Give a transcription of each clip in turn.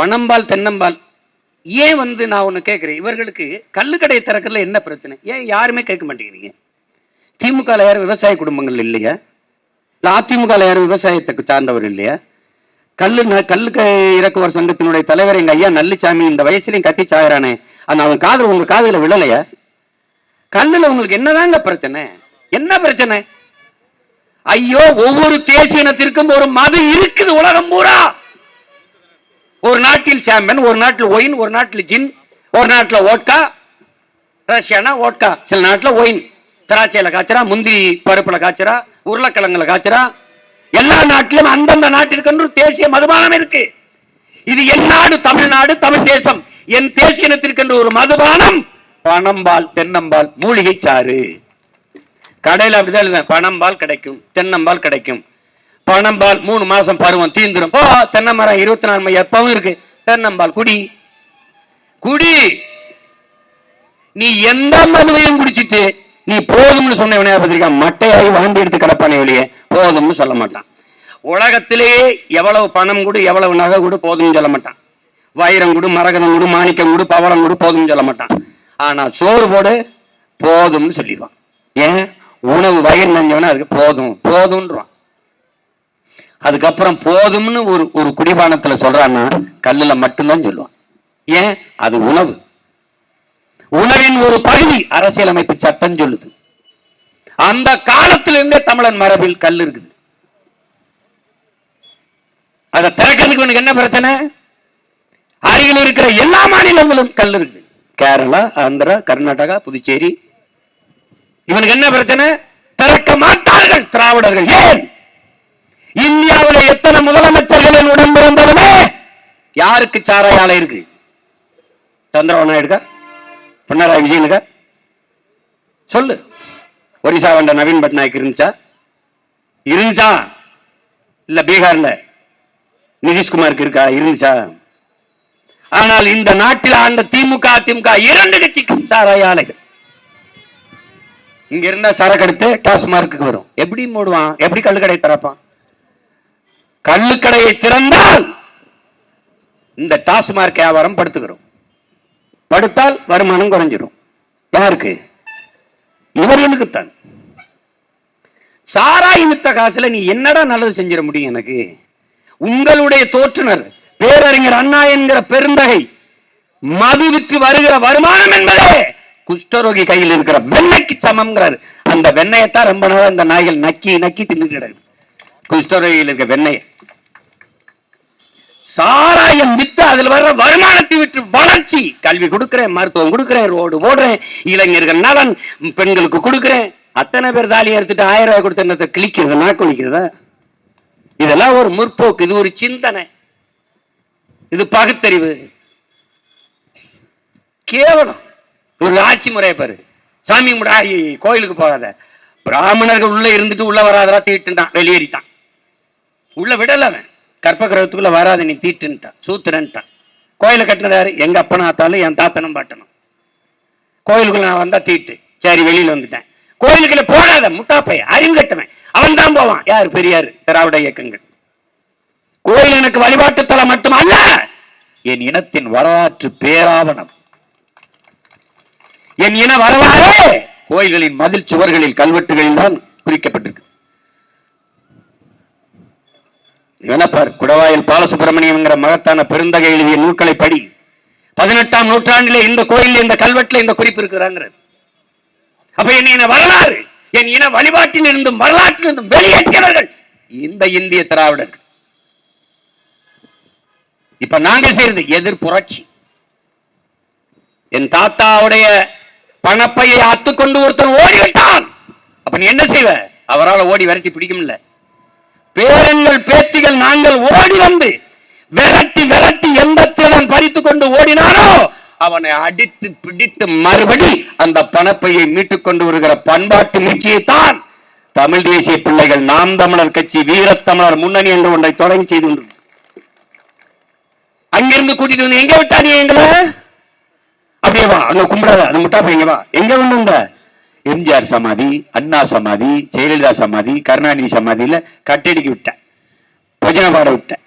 பணம்பால் தென்னம்பால். ஏன் வந்து நான் ஒன்று கேட்குறேன் இவர்களுக்கு கள்ளுக்கடையை திறக்கிறதுல என்ன பிரச்சனை? ஏன் யாருமே கேட்க மாட்டேங்கிறீங்க? திமுக ல யாரும் விவசாய குடும்பங்கள் இல்லையா? இல்லை அதிமுக ல யாரும் விவசாயத்துக்கு சார்ந்தவர் இல்லையா? கல்லு கல்லு கல்லுக்கு இறக்குவர் சங்கத்தினுடைய தலைவர் எங்கள் ஐயா நல்லிச்சாமி இந்த வயசுலையும் கத்தி சாகிறானே. அந்த அவன் காதல் உங்க காதுல விழலையா? கல்லுல உங்களுக்கு என்னதாங்க பிரச்சனை? என்ன பிரச்சனை? ஐயோ ஒவ்வொரு தேசியனத்திற்கும் ஒரு மதம் இருக்குது உலகம் பூரா! ஒரு நாட்டில் சாம்பன் ஒரு நாட்டில் ஒயின் ஒரு நாட்டில் ஜின் ஒரு நாட்டில் ஓட்கா ரஷ்யானா ஓட்கா சில நாட்டில் ஒயின் திராட்சையில காய்ச்சரா முந்திரி பருப்பில் காய்ச்சறா உருளைக்கிழங்குல காய்ச்சறா. எல்லா நாட்டிலும் அந்தந்த நாட்டிற்கென்று தேசிய மதுபானம் இருக்கு. இது என் நாடு தமிழ்நாடு தமிழ் தேசம். என் தேசிய இனத்திற்கென்று ஒரு மதுபானம். பணம்பால் தென்னம்பால் மூலிகை சாறு கடையில் அப்படிதான் பணம்பால் பனம்பால் கிடைக்கும் தென்னம்பால் கிடைக்கும். பனம்பால் மூணு மாசம் பருவம் தீந்துரும். ஓ தென்னை மரம் இருபத்தி நாலு மணி எப்பவும் இருக்கு. தென்னம்பால் குடி. குடி. நீ எந்த மதுவையும் குடிச்சிட்டு நீ போதும்னு சொன்ன பத்திரிக்கா மட்டையாகி வாந்தி எடுத்து கிடப்பானே வெளியே போதும்னு சொல்ல மாட்டான். உலகத்திலேயே எவ்வளவு பணம் கொடு எவ்வளவு நகை கொடு போதும்னு சொல்ல மாட்டான். வைரம் கொடு மரகதம் கொடு மாணிக்கம் கொடு பவளம் கொடு போதும்னு சொல்ல மாட்டான். ஆனா சோறு போடு போதும்னு சொல்லிடுவான். ஏன்? உணவு வயிறு நஞ்சவன அதுக்கு போதும் போதும்ன்றான் அதுக்கப்புறம் போதும்னு ஒரு ஒரு குடிபானத்துல சொல்றான்னா கல்லுல மட்டும்தான் சொல்லுவான். ஏன்? அது உணவு. உணவின் ஒரு பகுதி அரசியலமைப்பு சட்டம் சொல்லுது. அந்த காலத்திலிருந்தே தமிழன் மரபில் கல் இருக்குது. அதை திறக்கிறதுக்கு உனக்கு என்ன பிரச்சனை? அருகில் இருக்கிற எல்லா மாநிலங்களும் கல் இருக்குது. கேரளா ஆந்திரா கர்நாடகா புதுச்சேரி. இவனுக்கு என்ன பிரச்சனை? திறக்க மாட்டார்கள் திராவிடர்கள். ஏன்? இந்தியாவில் எத்தனை முதலமைச்சர்களின் உடம்பிறந்தவனே யாருக்கு சாராய ஆலை இருக்கு? சந்திரபாபு நாயுடுக்கா? பினராயி விஜயனுக்கா? சொல்லு. ஒரிசா வந்த நவீன் பட்நாயக் இருந்துச்சா? இருந்துச்சா? இல்ல பீகார்ல நிதிஷ்குமாருக்கு இருக்கா? இருந்துச்சா? ஆனால் இந்த நாட்டில் ஆண்ட திமுக அதிமுக இரண்டு கட்சிக்கும் சாராய ஆலைகள் இங்க இருந்தா சரக்கு எடுத்து டாஸ்மார்க்கு வரும். எப்படி மூடுவான்? எப்படி கல்லுக்கடை திறப்பான்? கள்ளுக்கடையை திறந்தால் இந்த டாஸ்மார்க் வியாபாரம் படுத்துக்கிறோம் படுத்தால் வருமானம் குறைஞ்சிரும். யாருக்கு? இவர்களுக்குத்தான் சாராய் வித்த காசுல நீ என்னடா நல்லது செஞ்சிட முடியும் எனக்கு? உங்களுடைய தோற்றுனர் பேரறிஞர் அண்ணா என்கிற பெருந்தகை மது விற்று வருகிற வருமானம் என்பதே குஷ்டரோகி கையில் இருக்கிற வெண்ணைக்கு சமம்ங்கிறாரு. அந்த வெண்ணையத்தான் ரொம்ப நாள் அந்த நாய்கள் நக்கி நக்கி தின்னு கிடக்குது. குஷ்டரோகியில் இருக்க வெண்ணையை சாராயம் வித்து அதுல வர்ற வருமானத்தை விட்டு வளர்ச்சி. கல்வி கொடுக்கிறேன் மருத்துவம் கொடுக்கிறேன் ரோடு போடுறேன் இளைஞர்கள் நலன் பெண்களுக்கு கொடுக்கிறேன். அத்தனை பேர் தாலி எடுத்துட்டு ஆயிரம் ரூபாய் கொடுத்த என்னத்தை கிழிக்கிறது நாக்கு இதெல்லாம் ஒரு முற்போக்கு இது ஒரு சிந்தனை. இது பகுத்தறிவு. கேவலம். ஒரு ஆட்சி முறையை பாரு. சாமி கும்பிட கோயிலுக்கு போகாத. பிராமணர்கள் உள்ள இருந்துட்டு உள்ள வராதரா தீட்டுட்டான் வெளியேறிட்டான். உள்ள விடல அவன். கற்ப வராது நீ தீட்டுன்ட்டான் சூத்திரன்ட்டான் கோயிலை கட்டினது யாரு? எங்க அப்பனாத்தாலும் என் தாத்தனும் பாட்டனும். கோயிலுக்குள்ள நான் வந்தா தீட்டு. சரி வெளியில வந்துட்டேன். கோயிலுக்குள்ள போடாத முட்டாப்பை அறிவு கட்டவன். அவன் தான் போவான். யார்? பெரியார் திராவிட இயக்கங்கள். கோயில் எனக்கு வழிபாட்டு தலம் மட்டுமல்ல என் இனத்தின் வரலாற்று பேராவணம். என் இன வரலாறு கோயில்களின் மதில் சுவர்களில் கல்வெட்டுகளில் தான் குறிக்கப்பட்டு வினப்பர் குடவாயில் பாலசுப்பிரமணியம்ங்கிற மகத்தான பெருந்தகை எழுதிய நூல்களை படி பதினெட்டாம் நூற்றாண்டிலே இந்த கோயில் இந்த கல்வெட்டுல இந்த குறிப்பு இருக்கிறாங்கிறது. அப்ப என்ன இன வரலாறு என் இன வழிபாட்டில் இருந்தும் வரலாற்றில் இருந்தும் வெளியேற்றியவர்கள் இந்த இந்திய திராவிடர்கள். இப்ப நாங்க செய்யறது? எதிர் புரட்சி. என் தாத்தாவுடைய பணப்பையை அத்துக்கொண்டு ஒருத்தன் ஓடிவிட்டான். அப்ப நீ என்ன செய்வ? அவரால் ஓடி விரட்டி பிடிக்கும்ல. பேரன்கள் பேத்திகள் நாங்கள் ஓடி வந்து விரட்டி விரட்டி எந்த திறன் பறித்து கொண்டு ஓடினானோ அவனை அடித்து பிடித்து மறுபடி அந்த பணப்பையை மீட்டுக் கொண்டு வருகிற பண்பாட்டு முக்கியத்தான் தமிழ் தேசிய பிள்ளைகள் நாம் தமிழர் கட்சி வீரத்தமிழர் முன்னணி என்ற ஒன்றை தொடங்கி செய்து கொண்டிருக்கிறது. அங்கிருந்து கூட்டிட்டு வந்து எங்க விட்டா நீ எங்களை? அப்படியே வா அங்க கும்பிடாத அது முட்டா பையங்க வா. எங்க வந்து எம்ஜிஆர் சமாதி அண்ணா சமாதி ஜெயலலிதா சமாதி கருணாநிதி சமாதியில கட்டடிக்கு விட்டேன். பஜனை பாட விட்டேன்.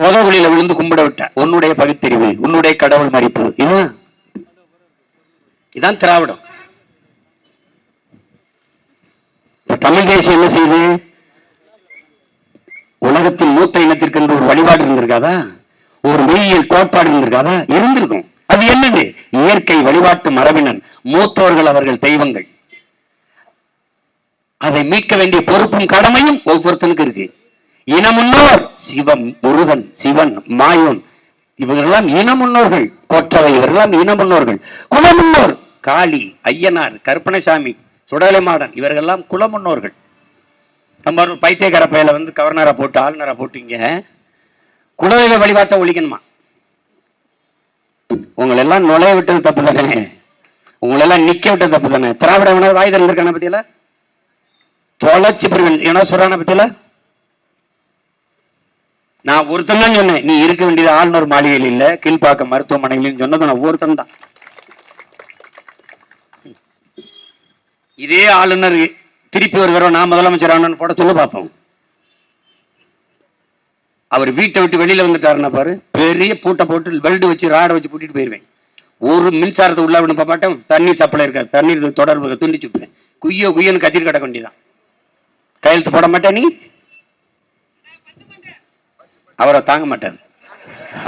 புதகுழியில விழுந்து கும்பிட விட்ட உன்னுடைய பகுத்தறிவு உன்னுடைய கடவுள் மதிப்பு இதுதான் இதான் திராவிடம். தமிழ் தேசம் என்ன செய்யுது? உலகத்தின் மூத்த இனத்திற்கு ஒரு வழிபாடு இருந்திருக்காதா? ஒரு மெய்யியல் கோட்பாடு இருந்திருக்காதா? இருந்திருக்கும். அது என்னது? இயற்கை வழிபாட்டு மரபினன் மூத்தோர்கள் அவர்கள் தெய்வங்கள். அதை மீட்க வேண்டிய பொறுப்பும் கடமையும் ஒவ்வொருத்தனுக்கு இருக்கு. இனமுன்னோர் சிவம் முருகன் சிவன் மாயோன் இவர்களெல்லாம் இனமுன்னோர்கள். கொற்றவை இவர்களெல்லாம் இனமுன்னோர்கள். குலமுன்னோர் காளி ஐயனார் கருப்பணசாமி சுடலை மாடன் இவர்களெல்லாம் குலமுன்னோர்கள். நம்ம ஒரு பைத்தியக்கார பையில வந்து கவர்னரா போட்டு ஆளுநரா போட்டீங்க. குலதெய்வ வழிபாட்டை ஒழிக்கணுமா? உங்களை எல்லாம் நுழைய விட்டது தப்பு தானே உங்களை எல்லாம் நிக்க விட்டது தப்பு தானே திராவிட உணவு வாய் திறந்திருக்கான பத்தியில? தொலைச்சு பிரிவன். என்ன சொல்றான பத்தியில? நான் ஒருத்தன் தான் சொன்னேன் நீ இருக்க வேண்டியது ஆளுநர் மாளிகையில் இல்ல கீழ்ப்பாக்கம் மருத்துவமனையில் சொன்னது நான் ஒருத்தன் தான். இதே ஆளுநர் திருப்பி ஒரு தடவை நான் முதலமைச்சர் ஆனன்னு போட சொல்ல பார்ப்போம் அவர் வீட்டை விட்டு வெளியில வந்துட்டாருன்னா பாரு பெரிய பூட்டை போட்டு வெல்டு வச்சு ராடை வச்சு பூட்டிட்டு போயிருவேன். ஒரு மின்சாரத்தை உள்ள விட மாட்டேன் தண்ணீர் சப்ளை இருக்காது தண்ணீர் தொடர்பு துண்டிச்சு விட்டுவேன் குய்யோ குய்யன்னு கத்திரி கிடக்க வேண்டியதான் கையெழுத்து போட மாட்டேன் நீ? அவரை தாங்க மாட்டார்.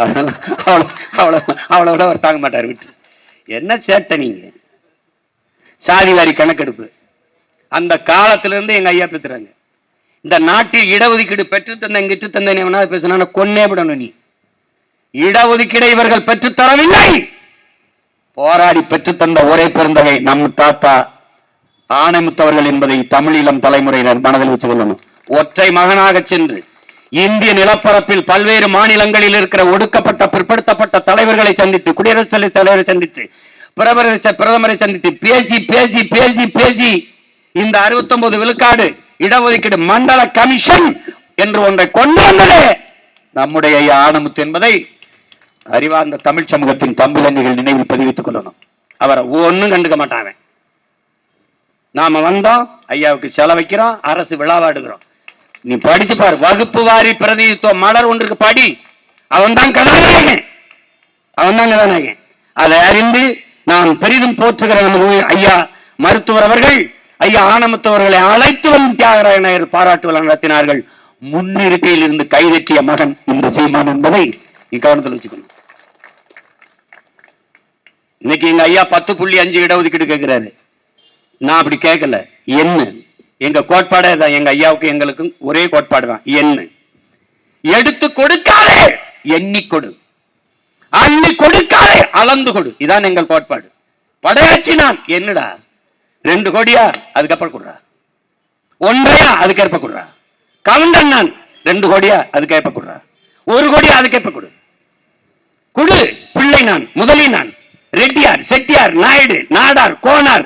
அவ்வளோ அவ்வளோ விட அவர் தாங்க மாட்டார் விட்டு என்ன சேட்டை நீங்க? சாதிவாரி கணக்கெடுப்பு. அந்த காலத்திலேருந்து எங்க ஐயா பெற்றுறாங்க இந்த நாட்டில் இடஒதுக்கீடு பெற்று தந்த இங்கிட்டு தந்த எவனாவது பேசினா கொன்னே விடணும் நீ. இடஒதுக்கீடை இவர்கள் பெற்றுத்தரவில்லை போராடி பெற்றுத்தந்த ஒரே பிறந்தகை நம் தாத்தா ஆணைமுத்தவர்கள் என்பதை தமிழீழம் தலைமுறையினர் மனதில் வச்சு கொள்ளணும் ஒற்றை மகனாக சென்று இந்திய நிலப்பரப்பில் பல்வேறு மாநிலங்களில் இருக்கிற ஒடுக்கப்பட்ட பிற்படுத்தப்பட்ட தலைவர்களை சந்தித்து குடியரசுத் தலைவர் தலைவரை சந்தித்து பிரதமரை பிரதமரை சந்தித்து பேசி பேசி பேசி பேசி இந்த 69 விழுக்காடு இடஒதுக்கீடு மண்டல கமிஷன் என்று ஒன்றை கொண்டு வந்ததே. நம்முடைய ஐயா ஆனமுத்து என்பதை அறிவார்ந்த தமிழ் சமூகத்தின் தம்பிலங்குகள் நினைவில் பதிவித்துக் கொள்ளணும். அவரை ஒன்றும் கண்டுக்க மாட்டாங்க நாம வந்தோம் ஐயாவுக்கு செலவைக்கிறோம் அரசு விழாவாடுகிறோம் நீ படிச்சு பாரு வகுப்பு வாரி பிரதிநிதித்துவம் மலர் ஒன்றுக்கு படி. அவன் தான் கதாநாயகன். அவன் தான் கதாநாயகன். அதை அறிந்து நான் பெரிதும் போற்றுகிற நமது ஐயா மருத்துவர் அவர்கள். ஐயா ஆனமத்தவர்களை அழைத்து வரும் தியாகராய நாயர் பாராட்டு விழா நடத்தினார்கள். முன்னிருக்கையில் இருந்து கைதட்டிய மகன் இந்த சீமான் என்பதை நீ கவனத்தில் வச்சுக்கணும். இன்னைக்கு எங்க ஐயா பத்து புள்ளி அஞ்சு இடஒதுக்கீடு கேட்கிறாரு நான் அப்படி கேட்கல என்ன? எங்க கோட்பாடே தான் எங்க ஐயாவுக்கு எங்களுக்கும் ஒரே கோட்பாடு தான். என்ன? எடுத்து கொடுக்காதே! எண்ணி கொடு. அள்ளி கொடுக்காதே! அளந்து கொடு. இதான் எங்கள் கோட்பாடு. படையாச்சி நான். என்னடா? ரெண்டு கோடியா? அதுக்கப்புறம் கொடுறா. ஒன்றையா? அதுக்கேற்ப கொடுறா. கவுண்டன் நான். ரெண்டு கோடியா? அதுக்கேற்ப கொடுறா. ஒரு கோடியா? அதுக்கேற்ப கொடு. குடு. பிள்ளை நான். முதலி நான். ரெட்டியார் செட்டியார் நாயுடு நாடார் கோனார்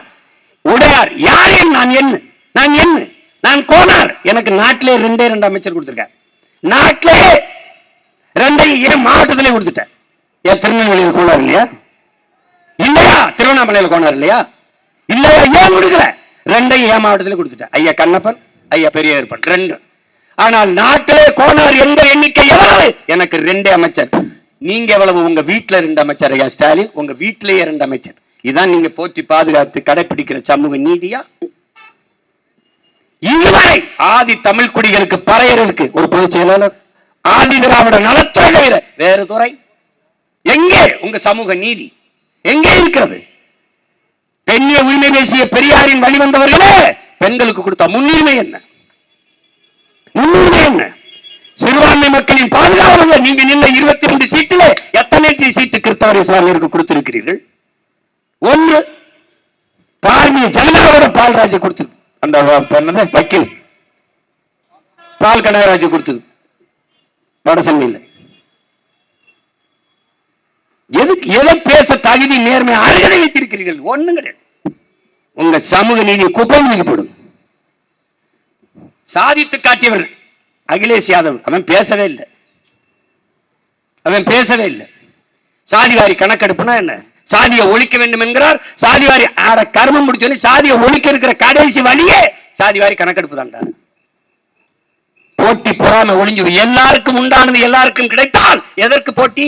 உடையார். யாரேன் நான் என்ன நான் என்ன நான் கோனார். எனக்கு நாட்டிலே ரெண்டே ரெண்டு அமைச்சர் கொடுத்துருக்கேன் நாட்டிலே ரெண்டை என் மாவட்டத்திலே கொடுத்துட்டேன்? ஏன் திருநெல்வேலியில் கோனார் இல்லையா? இல்லையா? திருவண்ணாமலையில் கோனார் இல்லையா? இல்லையா? ஏன் கொடுக்கல? ரெண்டையும் என் மாவட்டத்திலே கொடுத்துட்டேன் ஐயா கண்ணப்பன் ஐயா பெரிய ஏற்பன் ரெண்டு. ஆனால் நாட்டிலே கோனார் எந்த எண்ணிக்கை எவ்வளவு? எனக்கு ரெண்டே அமைச்சர். நீங்க எவ்வளவு? உங்க வீட்டுல ரெண்டு அமைச்சர் ஐயா ஸ்டாலின் உங்க வீட்டிலேயே ரெண்டு அமைச்சர். இதான் நீங்க போற்றி பாதுகாத்து கடைபிடிக்கிற சமூக நீதியா? இதுவரை ஆதி தமிழ் குடிகளுக்கு பறையர்களுக்கு ஒரு பொதுச் செயலாளர் ஆதி திராவிட நலத்துறை வேறு துறை? எங்கே உங்க சமூக நீதி? எங்கே இருக்கிறது? பெண்ணிய உரிமை பேசிய பெரியாரின் வழிவந்தவர்களே பெண்களுக்கு கொடுத்த முன்னுரிமை என்ன? முன்னுரிமை என்ன? சிறுபான்மை மக்களின் பாதுகாவலங்க நீங்க நின்ற இருபத்தி ரெண்டு சீட்டுல எத்தனை சீட்டு கிறிஸ்தவ இஸ்லாமியருக்கு கொடுத்திருக்கிறீர்கள்? ஒன்று பாரதிய ஜனதாவோட பால்ராஜ் கொடுத்தது. அந்த வக்கீல். பால் கனகராஜ் கொடுத்தது. வடசென்னையில். எதுக்கு எதை பேச தகுதி நேர்மை அருகதை வைத்திருக்கிறீர்கள்? ஒண்ணும் கிடையாது. உங்க சமூக நீதி குப்பம் நீக்கப்படும் சாதித்து காட்டியவர் அகிலேஷ் யாதவ். அவன் பேசவே இல்லை. அவன் பேசவே இல்லை. சாதிவாரி கணக்கெடுப்புனா என்ன? சாதியை ஒழிக்க வேண்டும் என்கிறார். சாதிவாரி ஆட கர்மம் முடிச்சோன்னு சாதியை ஒழிக்க இருக்கிற கடைசி வழியே சாதிவாரி கணக்கெடுப்பு தான்டா போட்டி பொறாமை ஒளிஞ்சு எல்லாருக்கும் உண்டானது எல்லாருக்கும் கிடைத்தால் எதற்கு போட்டி?